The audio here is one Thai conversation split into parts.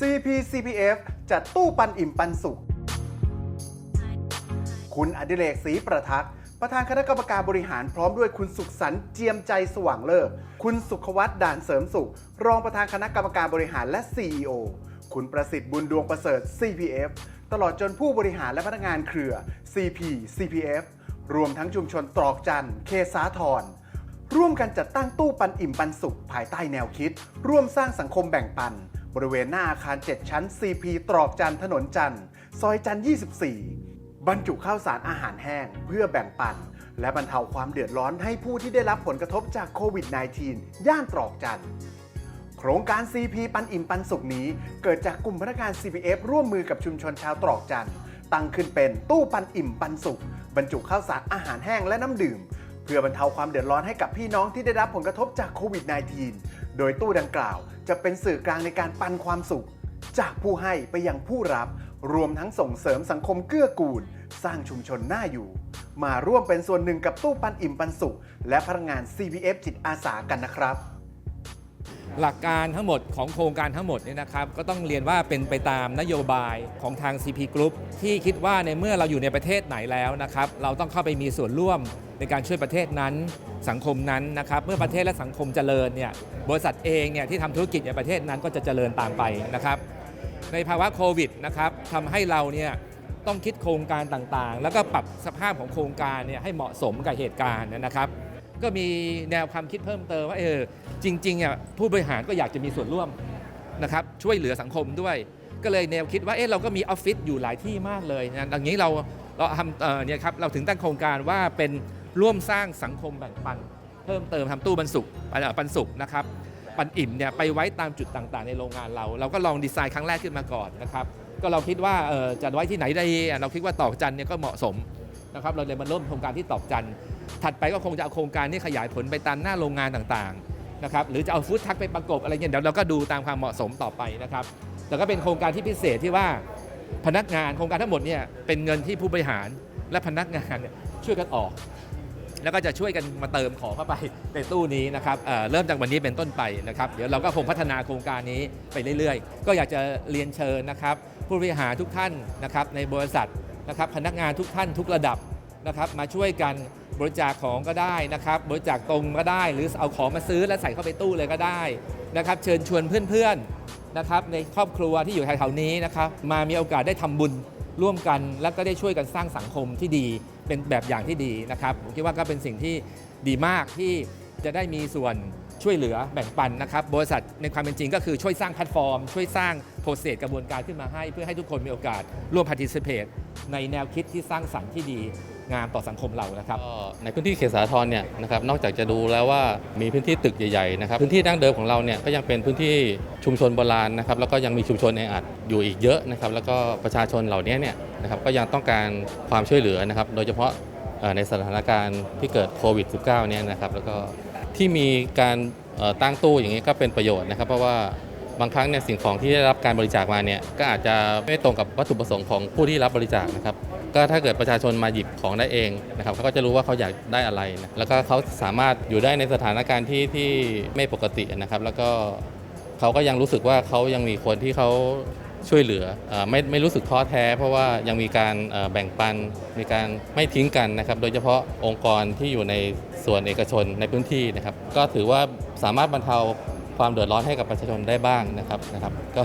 CP CPF จัดตู้ปันอิ่มปันสุข คุณอดิเรกศรีประทักษ์ประธานคณะกรรมการบริหารพร้อมด้วยคุณสุขสันต์เจียมใจสว่างเลิศคุณสุขวัตด่านเสริมสุข รองประธานคณะกรรมการบริหารและ CEO คุณประสิทธิ์บุญดวงประเสริฐ CPF ตลอดจนผู้บริหารและพนักงานเครือ CP CPF รวมทั้งชุมชนตรอกจันทร์เคสาทรร่วมกันจัดตั้งตู้ปันอิ่มปันสุข ภายใต้แนวคิด ร่วมสร้างสังคมแบ่งปัน บริเวณหน้าอาคาร 7 ชั้น CP ตรอกจันถนนจันซอยจัน 24 บรรจุข้าวสารอาหารแห้งเพื่อแบ่งปัน และบรรเทาความเดือดร้อนให้ผู้ที่ได้รับผลกระทบจากโควิด -19 ย่านตรอกจันโครงการ CP ปันอิ่มปันสุขนี้ เกิดจากกลุ่มพนักงาน CPF ร่วมมือกับชุมชนชาวตรอกจันตั้งขึ้นเป็นตู้ปันอิ่มปันสุข บรรจุข้าวสารอาหารแห้งและน้ำดื่ม เพื่อบรรเทาความเดือดร้อนให้กับพี่น้องที่ได้รับผลกระทบจากโควิด -19 โดยตู้ดังกล่าว จะเป็นสื่อกลางในการปันความสุข จากผู้ให้ไปยังผู้รับ รวมทั้งส่งเสริมสังคมเกื้อกูล สร้างชุมชนน่าอยู่ มาร่วมเป็นส่วนหนึ่งกับตู้ปันอิ่มปันสุข และพนักงาน CBF จิตอาสากันนะครับ หลักการทั้งหมดของโครงการทั้งหมดเนี่ยนะครับก็ต้องเรียนว่าเป็นไปตามนโยบายของทาง CP Group ที่คิดว่าในเมื่อเราอยู่ในประเทศไหนแล้วนะครับเราต้องเข้าไปมีส่วนร่วมในการช่วยประเทศนั้นสังคมนั้นนะครับเมื่อประเทศและสังคมเจริญเนี่ยบริษัทเองเนี่ยที่ทำธุรกิจในประเทศนั้นก็จะเจริญตามไปนะครับในภาวะโควิดนะครับทำให้เราเนี่ยต้องคิดโครงการต่างๆ แล้วก็ปรับสภาพของโครงการเนี่ยให้เหมาะสมกับเหตุการณ์นะครับ ก็มีแนวความคิดเพิ่มเติมว่าเออจริงๆอะผู้บริหารก็อยากจะมีส่วนร่วมนะครับช่วยเหลือสังคมด้วย ก็เลยแนวคิดว่าเออเราก็มีออฟฟิศอยู่หลายที่มากเลยนะดังนี้เราเราทำเนี่ยครับเราถึงตั้งโครงการว่าเป็นร่วมสร้างสังคมแบ่งปัน เพิ่มเติมทำตู้บรรสุกเอ่อปันสุกนะครับปันอิ่มเนี่ยไปไว้ตามจุดต่างๆ ในโรงงานเรา เราก็ลองดีไซน์ครั้งแรกขึ้นมาก่อนนะครับก็เราคิดว่าเออจะไว้ที่ไหนได้เราคิดว่าตอกจันเนี่ยก็เหมาะสมนะครับเราเลยมาเริ่มโครงการที่ตอกจัน ถัดไปก็คงจะเอาโครงการนี้ขยายผลไปตามหน้าโรงงานต่างๆนะครับหรือจะเอาฟู้ดทักไปประกบอะไรเงี้ยเดี๋ยวเราก็ดูตามความเหมาะสมต่อไปนะครับแต่ก็เป็นโครงการที่พิเศษที่ว่าพนักงานโครงการทั้งหมดเนี่ยเป็นเงินที่ผู้บริหารและพนักงานเนี่ยช่วยกันออก แล้วก็จะช่วยกันมาเติมของเข้าไปในตู้นี้นะครับเเริ่มจากวันนี้เป็นต้นไปนะครับ เดี๋ยวเราก็คงพัฒนาโครงการนี้ไปเรื่อยๆ ก็อยากจะเรียนเชิญนะครับ ผู้บริหารทุกท่านนะครับในบริษัทนะครับพนักงานทุกท่านทุกระดับนะครับมาช่วยกัน บริจาคของก็ได้นะครับ บริจาคตรงก็ได้ หรือเอาของมาซื้อแล้วใส่เข้าไปตู้เลยก็ได้นะครับ เชิญชวนเพื่อนๆนะครับในครอบครัวที่อยู่แถวๆนี้นะครับ มามีโอกาสได้ทำบุญร่วมกัน แล้วก็ได้ช่วยกันสร้างสังคมที่ดีเป็นแบบอย่างที่ดีนะครับผมคิดว่าก็เป็นสิ่งที่ดีมากที่จะได้มีส่วนช่วยเหลือแบ่งปันนะครับ บริษัทในความเป็นจริงก็คือช่วยสร้างแพลตฟอร์ม ช่วยสร้างโปรเซสกระบวนการขึ้นมาให้ เพื่อให้ทุกคนมีโอกาสร่วม participate ในแนวคิดที่สร้างสรรค์ที่ดี งามต่อสังคมเรานะครับ ก็ในพื้นที่เขตสาทรเนี่ยนะครับนอกจากจะดูแล้วว่ามีพื้นที่ตึกใหญ่ๆนะครับพื้นที่ดั้งเดิมของเราเนี่ยก็ยังเป็นพื้นที่ชุมชนโบราณนะครับแล้วก็ยังมีชุมชนในอัดอยู่อีกเยอะนะครับแล้วก็ประชาชนเหล่านี้เนี่ยนะครับก็ยังต้องการความช่วยเหลือนะครับโดยเฉพาะในสถานการณ์ที่เกิดโควิด -19 เนี่ยนะครับแล้วก็ที่มีการตั้งตู้อย่างนี้ก็เป็นประโยชน์นะครับ เพราะว่าบางครั้งเนี่ยสิ่งของที่ได้รับการบริจาคมาเนี่ยก็อาจจะไม่ตรงกับวัตถุประสงค์ของผู้ที่รับบริจาคนะครับ ก็ถ้าเกิดประชาชนมาหยิบของได้เองนะครับเขาก็จะรู้ว่าเขาอยากได้อะไรนะแล้วก็เขาสามารถอยู่ได้ในสถานการณ์ที่ที่ไม่ปกตินะครับ แล้วก็เขาก็ยังรู้สึกว่าเขายังมีคนที่เขาช่วยเหลืออไม่ไม่รู้สึกท้อแท้ เพราะว่ายังมีการแบ่งปัน มีการไม่ทิ้งกันนะครับ โดยเฉพาะองค์กรที่อยู่ในส่วนเอกชนในพื้นที่นะครับ ก็ถือว่าสามารถบรรเทาความเดือดร้อนให้กับประชาชนได้บ้างนะครับนะครับ ก็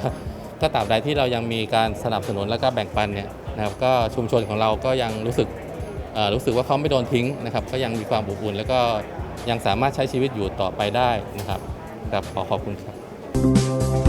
ก็ตราบใดที่เรายังมีการสนับสนุนและก็แบ่งปันเนี่ย นะครับก็ชุมชนของเราก็ยังรู้สึกรู้สึกว่าเขาไม่โดนทิ้งนะครับก็ยังมีความอบอุ่น แล้วก็ยังสามารถใช้ชีวิตอยู่ต่อไปได้นะครับครับขอขอบคุณครับ